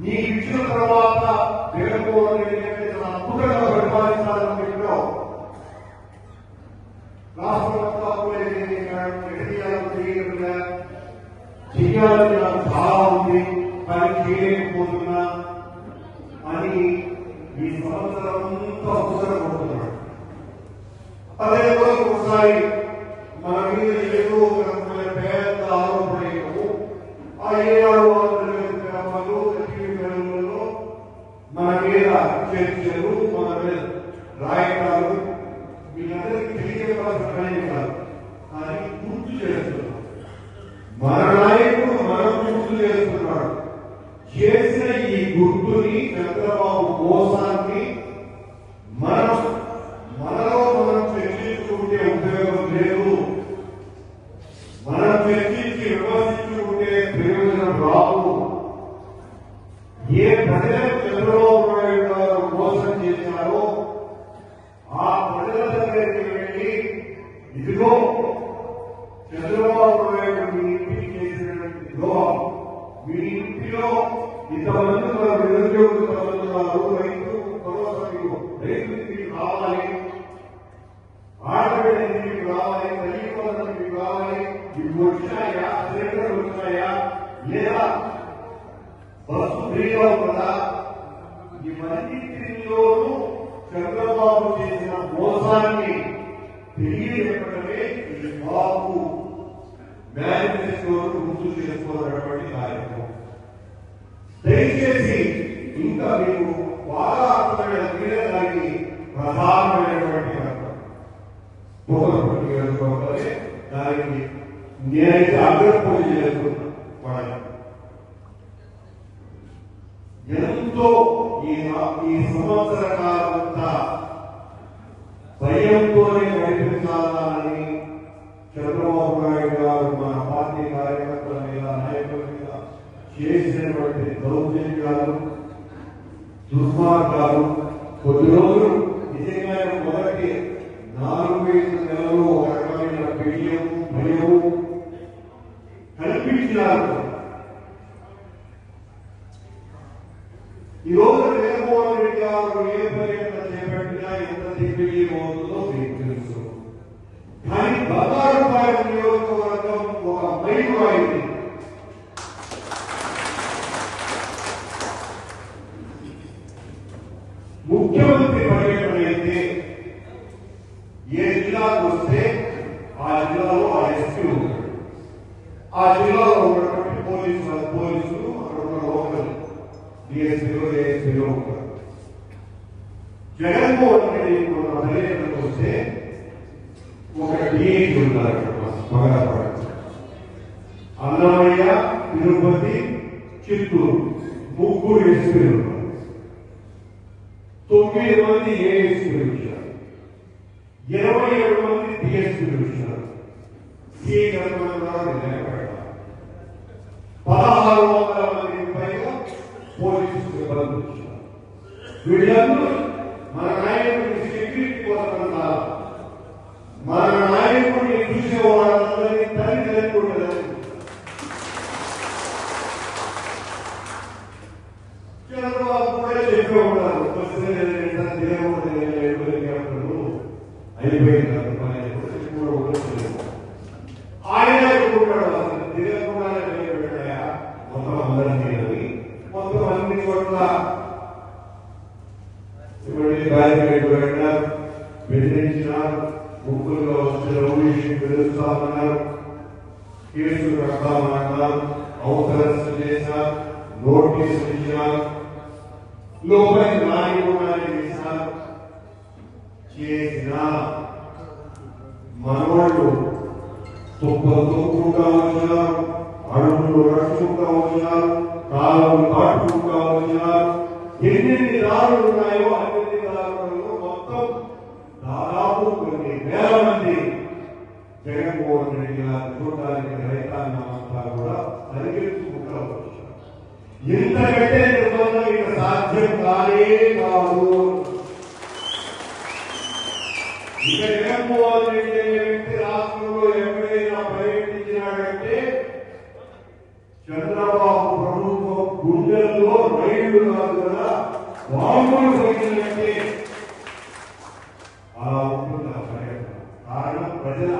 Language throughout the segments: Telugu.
నీకు ఇచ్చిన తర్వాత జగన్మోహన్ రెడ్డి గారిని చాలా అద్భుతంగా పరిపాలించాలని చెప్పావు రాష్ట్రంలో కూడా ఎన్టీఆర్ చేయగలిగా చేయాలని నాకు చాలా ఉంది కానీ చేయలేకపోతున్నా అని ఈ సంవత్సరం అంతా అవసరపడుతున్నాడు అదే రోజు ఒకసారి మన మీద ఏదో ఒక రకమైన పెద్ద ఆరోపణలు ఆ ఏడు వందల మీద చర్చలు మన మీద రాయటాలు వీళ్ళందరికీ తెలియజేయాల్సిన పని కాదు కానీ గుర్తు చేస్తున్నాం మన నాయకుడు మనం గుర్తు చేస్తున్నాడు చేసిన ఈ గుర్తుని చంద్రబాబు మోసాన్ని మనం మనలో మనం చర్చించుకుంటే ఉపయోగం లేదు మనం చర్చించి విమర్శించుకుంటే ప్రయోజనం రాదు ఏ ప్రజలకు చంద్రబాబు నాయుడు గారు మోసం చేశారో ఆ ప్రజల దగ్గరికి వెళ్ళి ఇదిగో చంద్రబాబు నాయుడు మీ ఇంటికి చేసినటువంటి ద్రోహం. మీ ఇంటిలో ఇంతమంది మన మేనిఫెస్టోను గుర్తు చేసుకోవాలన్నటువంటి కార్యక్రమం. దయచేసి ఇంకా మీకు బాగా అర్థమైన తీరడానికి ప్రధానమైనటువంటి భూగర్భ దానికి నేనైతే అగ్రపూజ చేస్తున్నాను. ఎంతో ఈ ఈ సంవత్సర కాలంతా చేసినటువంటి దౌర్జన్యాలు దుర్మార్గాలు కొద్ది రోజులు నిజంగా మొదటి నాలుగు ఐదు నెలలు ఒక రకమైన బిడియం భయము కల్పించినారు ఈ రోజు జగన్మోహన్ రెడ్డి గారు ఏ పర్యటన చేపట్టినా ఎంత దిగ్విజయం అవుతుందో మీకు తెలుసు కానీ బంగారుపాలెం నియోజకవర్గం ఒక మైలురాయింది ముఖ్యమంత్రి పర్యటన అయితే ఏ జిల్లాకు వస్తే ఆ జిల్లాలో ఆ ఎస్పీ ఉంటాడు ఆ జిల్లాలో ఉన్నటువంటి పోలీసు పోలీసులు అక్కడ ఉన్న లోకల్ డిఎస్పీలో ఏఎస్పీలో ఉంటారు జగన్మోహన్ రెడ్డి మన పర్యటనకు వస్తే ఒక డిఐజీ ఉన్నారు అక్కడ మగరాపడ అన్నమయ్య తిరుపతి చిత్తూరు ముగ్గురు ఎస్పీలు ఉన్నారు తొమ్మిది మంది ఏఎస్పీలు వచ్చారు ఇరవై ఏడు మంది డిఎస్పీలు వచ్చారు సి పదహారు వందల మంది పైగా పోలీసు సిబ్బంది వచ్చారు. వీళ్ళందరూ మన నాయకుడి సెక్యూరిటీ కోసం వస్తే దేవుడు అయిపోయింది. కూడా ఆయన అసలు మొత్తం అందరినీ అని. మొత్తం అన్ని చోట్ల ఇప్పుడు బ్యారికేడ్ బెదిరించినారు ముగ్గురులో వస్తే రౌడీషి కేసులు కడతామన్నారు నోటీసులు ఇచ్చినారు లోపలికి రానివ్వకుండా చేశారు చేసిన మనవాళ్ళు తుప్పలు తొక్కుంటా వచ్చినారు అడుగులు రక్షుకుంటా వచ్చినారు కాలువలు కాటుకుంటా వచ్చినారు ఎన్నెన్ని దారులు ఉన్నాయో అన్ని దారులలో మొత్తం దాదాపు కొన్ని వేల మంది జగన్మోహన్ రెడ్డి గారు చూడడానికి రైతాంగం అంతా కూడా పరిగెత్తుకుంటా వచ్చారు ఇంతకంటే నిర్బంధం ఇక సాధ్యం కానే కాదు. ఇక జగన్మోహన్ వ్యక్తి రాష్ట్రంలో ఎక్కడైనా పర్యటించినాడంటే చంద్రబాబు ప్రభుత్వం గుండెల్లో రైలు మామూలు పోయిందంటే అలా ఉంటుంది ఆ పర్యటన కారణం ప్రజల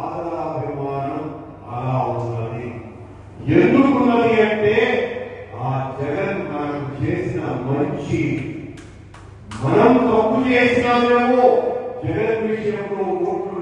ఆదరాభిమానం అలా ఉన్నది. ఎందుకున్నది అంటే వచ్చి మనం తప్పు చేసినామేమో జగన్ విషయంలో ఓట్లు